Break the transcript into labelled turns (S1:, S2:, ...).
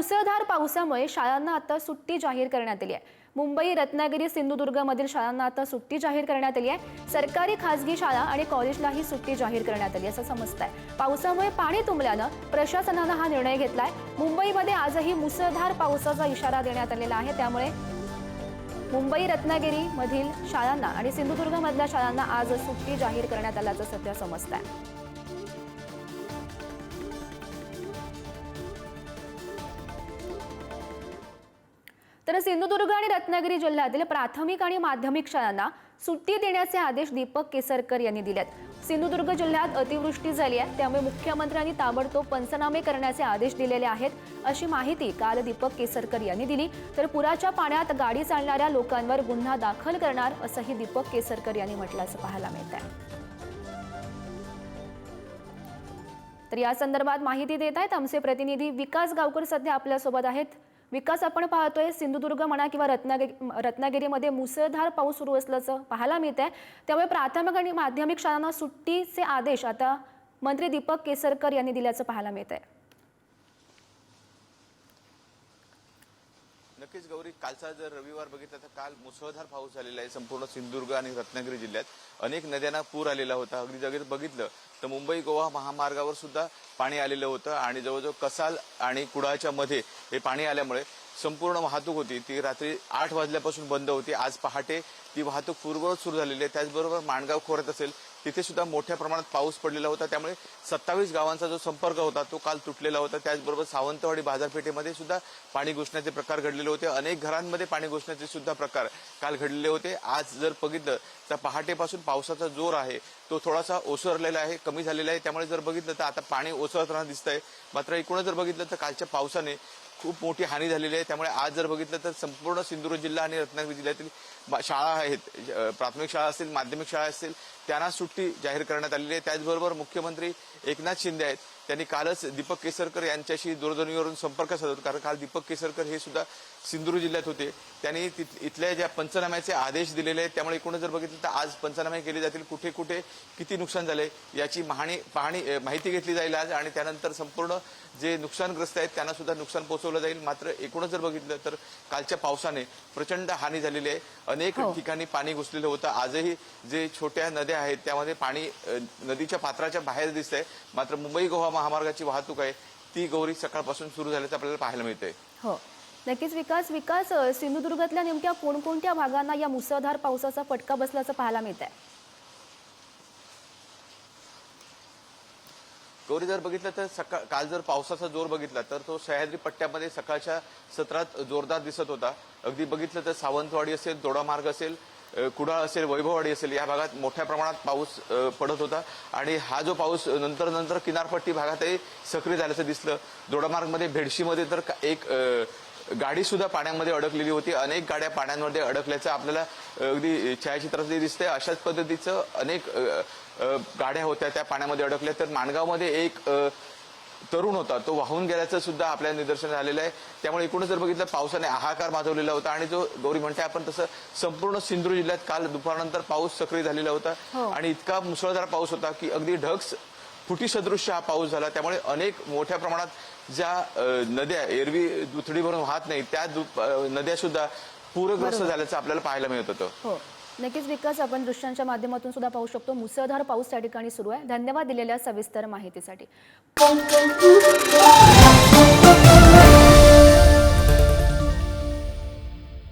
S1: मुसळधार पावसामुळे शाळांना आता सुट्टी जाहीर करण्यात आली आहे. मुंबई रत्नागिरी सिंधुदुर्गमधील शाळांना आता सुट्टी जाहीर करण्यात आली आहे. सरकारी खासगी शाळा आणि कॉलेजलाही सुट्टी जाहीर करण्यात आली असं समजत आहे पावसामुळे पाणी तुंबल्यानं प्रशासनानं हा निर्णय घेतलाय. मुंबईमध्ये आजही मुसळधार पावसाचा इशारा देण्यात आलेला आहे. त्यामुळे मुंबई रत्नागिरी मधील शाळांना आणि सिंधुदुर्गमधल्या शाळांना आज सुट्टी जाहीर करण्यात आल्याचं सध्या समजत आहे तर सिंधुदुर्ग आणि रत्नागिरी जिल्ह्यातील प्राथमिक आणि माध्यमिक शाळांना सुट्टी देण्याचे आदेश दीपक केसरकर यांनी दिलेत. सिंधुदुर्ग जिल्ह्यात अतिवृष्टी झाली आहे त्यामुळे मुख्यमंत्र्यांनी ताबडतोब पंचनामे करण्याचे आदेश दिलेले आहेत अशी माहिती काल दीपक केसरकर यांनी दिली. तर पुराच्या पाण्यात गाडी चालणाऱ्या लोकांवर गुन्हा दाखल करणार असंही दीपक केसरकर यांनी म्हटल्याचं पाहायला मिळत आहे तर या संदर्भात माहिती देत आहेत आमचे प्रतिनिधी विकास गावकर सध्या आपल्यासोबत आहेत. विकास आपण पाहतोय सिंधुदुर्ग म्हणा किंवा रत्नागिरी रत्नागिरीमध्ये मुसळधार पाऊस सुरू असल्याचं पाहायला मिळत आहे त्यामुळे प्राथमिक आणि माध्यमिक शाळांना सुट्टीचे आदेश आता मंत्री दीपक केसरकर यांनी दिल्याचं पाहायला मिळत आहे
S2: नक्कीच गौरी कालचा जर रविवार बघितला तर काल मुसळधार पाऊस झालेला आहे संपूर्ण सिंधुदुर्ग आणि रत्नागिरी जिल्ह्यात. अनेक नद्यांना पूर आलेला होता. अगदी जगत बघितलं तर मुंबई गोवा महामार्गावर सुद्धा पाणी आलेलं होतं आणि जवळजवळ कसाल आणि कुडाळच्या मध्ये हे पाणी आल्यामुळे संपूर्ण वाहतूक होती. ती रात्री आठ वाजल्यापासून बंद होती. आज पहाटे ती वाहतूक पूर्ववत सुरू झालेली आहे. त्याचबरोबर माणगाव खोऱ्यात असेल तिथे सुद्धा मोठ्या प्रमाणात पाऊस पडलेला होता. त्यामुळे सत्तावीस गावांचा जो संपर्क होता तो काल तुटलेला होता. त्याचबरोबर सावंतवाडी बाजारपेठेमध्ये सुद्धा पाणी घुसण्याचे प्रकार घडलेले होते. अनेक घरांमध्ये पाणी घुसण्याचे सुद्धा प्रकार काल घडलेले होते. आज जर बघितलं तर पहाटेपासून पावसाचा जोर आहे. तो थोडासा ओसरलेला आहे कमी झालेला आहे. त्यामुळे जर बघितलं तर आता पाणी ओसरताना दिसतंय. मात्र एकूणच जर बघितलं तर कालच्या पावसाने खूप मोठी हानी झालेली आहे. त्यामुळे आज जर बघितलं तर संपूर्ण सिंधुदुर्ग जिल्हा आणि रत्नागिरी जिल्ह्यातील बा- शाळा आहेत. प्राथमिक शाळा असतील माध्यमिक शाळा असतील त्यांना सुट्टी जाहीर करण्यात आलेली आहे. त्याचबरोबर मुख्यमंत्री एकनाथ शिंदे आहेत. त्यांनी कालच दीपक केसरकर यांच्याशी दूरध्वनीवरून संपर्क साधत कारण काल दीपक केसरकर हे सुद्धा सिंधुदुर्ग जिल्ह्यात होते. त्यांनी इथल्या ज्या पंचनाम्याचे आदेश दिलेले आहेत त्यामुळे एकूणच जर बघितलं तर आज पंचनामे केले जातील. कुठे कुठे किती नुकसान झालंय याची पाहणी पाहणी माहिती घेतली जाईल आज आणि त्यानंतर संपूर्ण जे नुकसानग्रस्त आहेत त्यांना सुद्धा नुकसान पोहोचवलं जाईल. मात्र एकूणच जर बघितलं तर कालच्या पावसाने प्रचंड हानी झालेली आहे. अनेक
S1: हो.
S2: ठिकाणी पाणी घुसलेलं होतं. आजही जे छोट्या नद्या आहेत त्यामध्ये पाणी नदीच्या पात्राच्या बाहेर दिसतंय. मात्र मुंबई गोवा महामार्गाची वाहतूक आहे. ती गौरी सकाळपासून सुरू झाल्याचं आपल्याला पाहायला मिळतंय.
S1: हो. नक्कीच विकास विकास सिंधुदुर्गातल्या नेमक्या कोणकोणत्या भागांना या मुसळधार पावसाचा फटका बसल्याचं पाहायला मिळत आहे
S2: गौरी जर बघितलं तर सकाळ काल जर पावसाचा जोर बघितला तर तो सह्याद्री पट्ट्यामध्ये सकाळच्या सत्रात जोरदार दिसत होता. अगदी बघितलं तर सावंतवाडी असेल दोडामार्ग असेल कुडाळ असेल वैभववाडी असेल या भागात मोठ्या प्रमाणात पाऊस पडत होता. आणि हा जो पाऊस नंतर नंतर किनारपट्टी भागातही सक्रिय झाल्याचं दिसलं. दोडामार्गमध्ये भेडशीमध्ये तर का- एक गाडी सुद्धा पाण्यामध्ये अडकलेली होती. अनेक गाड्या पाण्यामध्ये अडकल्याचं आपल्याला अगदी छायाचित्रातही दिसतंय. अशाच पद्धतीचं अनेक गाड्या होत्या त्या पाण्यामध्ये अडकल्या. तर माणगावमध्ये एक तरुण होता. तो वाहून गेल्याचं सुद्धा आपल्या निदर्शनास आलेलं आहे. त्यामुळे एकूणच जर बघितलं पावसाने हाहाकार माजवलेला होता आणि जो गौरी म्हणते आपण तसं संपूर्ण सिंधुदुर्ग जिल्ह्यात काल दुपारनंतर पाऊस सक्रिय झालेला होता.
S1: हो.
S2: आणि इतका मुसळधार पाऊस होता की अगदी ढग फुटी सदृश्य हा पाऊस झाला त्यामुळे अनेक मोठ्या प्रमाणात ज्या नद्या एरवी दुथडी भरून वाहत नाही त्या नद्या सुद्धा पूरग्रस्त. झाल्याचं आपल्याला पाहायला मिळत होतं.
S1: हो. नक्कीच विकास आपण दृश्यांच्या माध्यमातून सुद्धा पाहू शकतो. मुसळधार पाऊस त्या ठिकाणी सुरू आहे. धन्यवाद दिलेल्या सविस्तर माहितीसाठी.